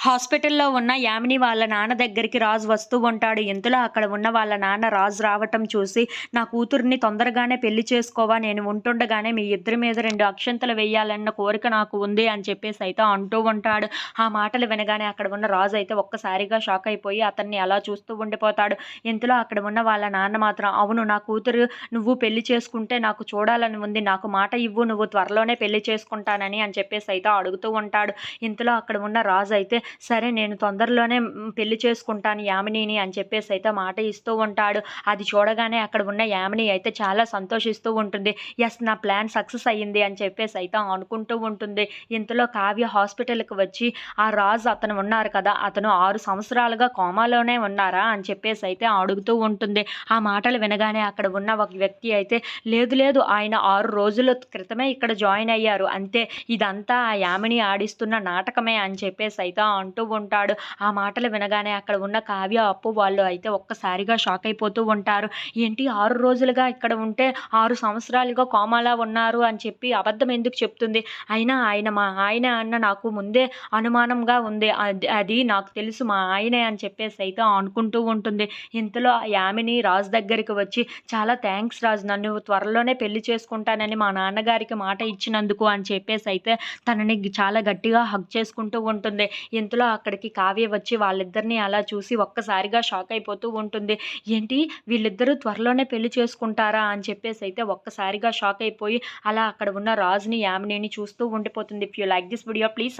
హాస్పిటల్లో ఉన్న యామిని వాళ్ళ నాన్న దగ్గరికి రాజు వస్తూ ఉంటాడు. ఇంతలో అక్కడ ఉన్న వాళ్ళ నాన్న రాజు రావటం చూసి నా కూతుర్ని తొందరగానే పెళ్ళి చేసుకోవా నేను ఉంటుండగానే మీ ఇద్దరి మీద రెండు అక్షంతలు వేయాలన్న కోరిక నాకు ఉంది అని చెప్పేసి అయితే అంటూ ఉంటాడు. ఆ మాటలు వినగానే అక్కడ ఉన్న రాజు అయితే ఒక్కసారిగా షాక్ అయిపోయి అతన్ని అలా చూస్తూ ఉండిపోతాడు. ఇంతలో అక్కడ ఉన్న వాళ్ళ నాన్న మాత్రం అవును నా కూతురు నువ్వు పెళ్ళి చేసుకుంటే నాకు చూడాలని ఉంది. నాకు మాట ఇవ్వు నువ్వు త్వరలోనే పెళ్ళి చేసుకుంటానని అని చెప్పేసి అయితే అడుగుతూ ఉంటాడు. ఇంతలో అక్కడ ఉన్న రాజు అయితే సరే నేను తొందరలోనే పెళ్ళి చేసుకుంటాను యామినిని అని చెప్పేసి అయితే మాట ఇస్తూ ఉంటాడు. అది చూడగానే అక్కడ ఉన్న యామిని అయితే చాలా సంతోషిస్తూ ఉంటుంది. ఎస్ నా ప్లాన్ సక్సెస్ అయ్యింది అని చెప్పేసి అయితే అనుకుంటూ ఉంటుంది. ఇంతలో కావ్య హాస్పిటల్కి వచ్చి ఆ రాజు అతను ఉన్నారు కదా అతను ఆరు సంవత్సరాలుగా కోమాలోనే ఉన్నారా? అని చెప్పేసి అయితే అడుగుతూ ఉంటుంది. ఆ మాటలు వినగానే అక్కడ ఉన్న ఒక వ్యక్తి అయితే లేదు లేదు ఆయన ఆరు రోజుల క్రితమే ఇక్కడ జాయిన్ అయ్యారు. అంతే ఇదంతా ఆ యామిని ఆడిస్తున్న నాటకమే అని చెప్పేసి అయితే అంటూ ఉంటాడు. ఆ మాటలు వినగానే అక్కడ ఉన్న కావ్య అప్పు వాళ్ళు అయితే ఒక్కసారిగా షాక్ అయిపోతూ ఉంటారు. ఏంటి ఆరు రోజులుగా ఇక్కడ ఉంటే ఆరు సంవత్సరాలుగా కోమాలా ఉన్నారు అని చెప్పి అబద్ధం ఎందుకు చెప్తుంది? అయినా ఆయన మా ఆయన అన్న నాకు ముందే అనుమానంగా ఉంది. అది అది నాకు తెలుసు మా ఆయనే అని చెప్పేసి అయితే అనుకుంటూ ఉంటుంది. ఇంతలో ఆ యామిని రాజు దగ్గరికి వచ్చి చాలా థ్యాంక్స్ రాజు నన్ను త్వరలోనే పెళ్ళి చేసుకుంటానని మా నాన్నగారికి మాట ఇచ్చినందుకు అని చెప్పేసి అయితే తనని చాలా గట్టిగా హక్ చేసుకుంటూ ఉంటుంది. ఇంతలో అక్కడికి కావ్య వచ్చి వాళ్ళిద్దరిని అలా చూసి ఒక్కసారిగా షాక్ అయిపోతూ ఉంటుంది. ఏంటి? వీళ్ళిద్దరూ త్వరలోనే పెళ్ళి చేసుకుంటారా? అని చెప్పేసి అయితే ఒక్కసారిగా షాక్ అయిపోయి అలా అక్కడ ఉన్న రాజుని యామినిని చూస్తూ ఉండిపోతుంది. If you like this video please